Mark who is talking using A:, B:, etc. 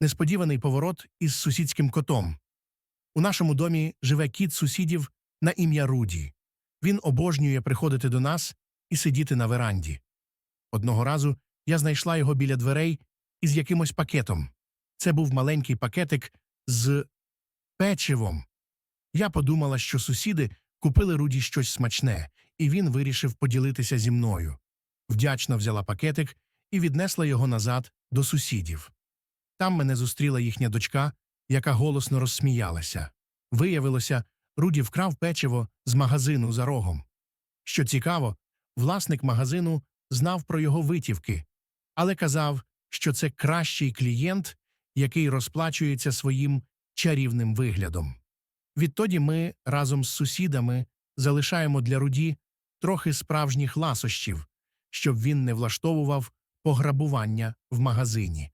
A: несподіваний поворот із сусідським котом. У нашому домі живе кіт сусідів на ім'я Руді. Він обожнює приходити до нас і сидіти на веранді. Одного разу я знайшла його біля дверей із якимось пакетом. Це був маленький пакетик з печивом. Я подумала, що сусіди купили Руді щось смачне, і він вирішив поділитися зі мною. Вдячно взяла пакетик і віднесла його назад до сусідів. Там мене зустріла їхня дочка, яка голосно розсміялася. Виявилося, Руді вкрав печиво з магазину за рогом. Що цікаво, власник магазину знав про його витівки, але казав, що це кращий клієнт, який розплачується своїм чарівним виглядом. Відтоді ми разом з сусідами залишаємо для Руді трохи справжніх ласощів, щоб він не влаштовував пограбування в магазині.